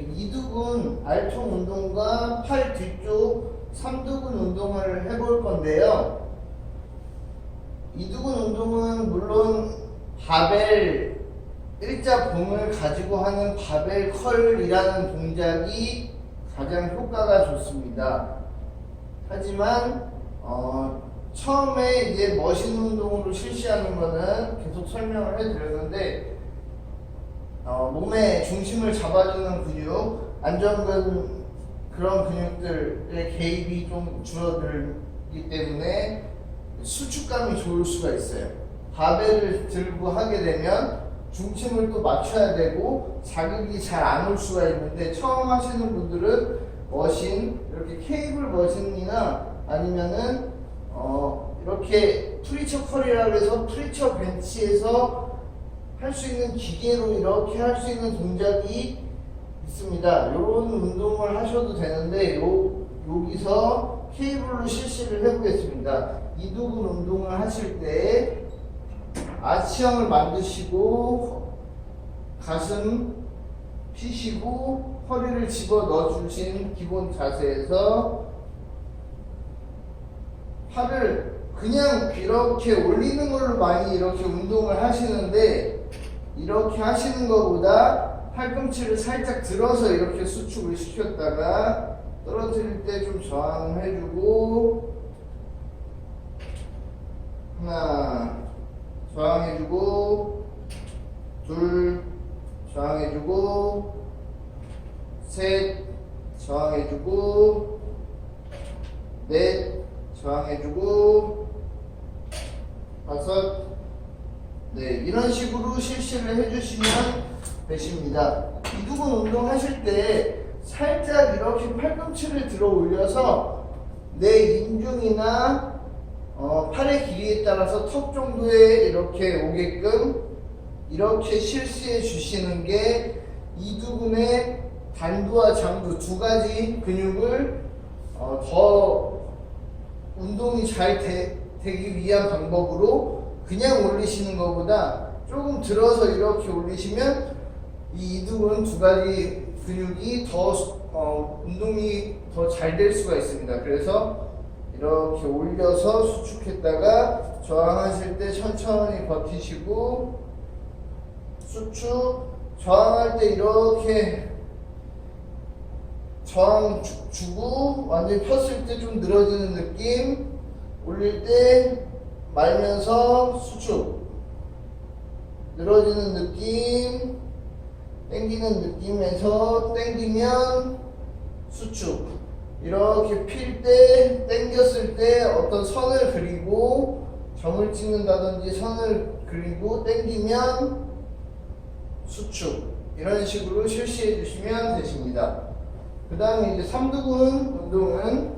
이두근 알통 운동과 팔 뒤쪽 삼두근 운동을 해볼 건데요. 이두근 운동은 물론 바벨 일자 봉을 가지고 하는 바벨 컬이라는 동작이 가장 효과가 좋습니다. 하지만 어, 처음에 이제 머신 운동으로 실시하는 거는 계속 설명을 해드렸는데 어, 몸의 중심을 잡아주는 근육, 안정근 그런 근육들의 개입이 좀 줄어들기 때문에 수축감이 좋을 수가 있어요. 바벨을 들고 하게 되면 중심을 또 맞춰야 되고 자극이 잘 안 올 수가 있는데 처음 하시는 분들은 머신 이렇게 케이블 머신이나 아니면은 어 이렇게 프리처 컬이라고 해서 프리처 벤치에서 할 수 있는 기계로 이렇게 할 수 있는 동작이 있습니다. 이런 운동을 하셔도 되는데 요 여기서 케이블로 실시를 해보겠습니다. 이두근 운동을 하실 때 아치형을 만드시고 가슴 피시고 허리를 집어 넣어주신 기본 자세에서 팔을 그냥 이렇게 올리는 걸로 많이 이렇게 운동을 하시는데 이렇게 하시는 것보다 팔꿈치를 살짝 들어서 이렇게 수축을 시켰다가 떨어뜨릴 때 좀 저항을 해주고 하나 저항해주고 둘 저항해주고 셋 저항해주고 넷 저항해주고 다섯 네 이런 식으로 실시를 해주시면 되십니다. 이두근 운동 하실 때 살짝 이렇게 팔꿈치를 들어 올려서 내 인중이나 어, 팔의 길이에 따라서 턱 정도에 이렇게 오게끔 이렇게 실시해 주시는 게 이두근의 단두와 장두 두 가지 근육을 어, 더 운동이 잘 되, 되기 위한 방법으로 그냥 올리시는 것보다 조금 들어서 이렇게 올리시면 이 이두근 두 가지 근육이 더 어, 운동이 더 잘 될 수가 있습니다. 그래서 이렇게 올려서 수축했다가 저항하실 때 천천히 버티시고 수축 저항할 때 이렇게 저항 주- 주고 완전히 폈을 때 좀 늘어지는 느낌 올릴 때 말면서 수축. 늘어지는 느낌 땡기는 느낌에서 땡기면 수축. 이렇게 필 때 땡겼을 때 어떤 선을 그리고 점을 찍는다든지 선을 그리고 땡기면 수축. 이런 식으로 실시해 주시면 되십니다. 그 다음에 이제 삼두근 운동은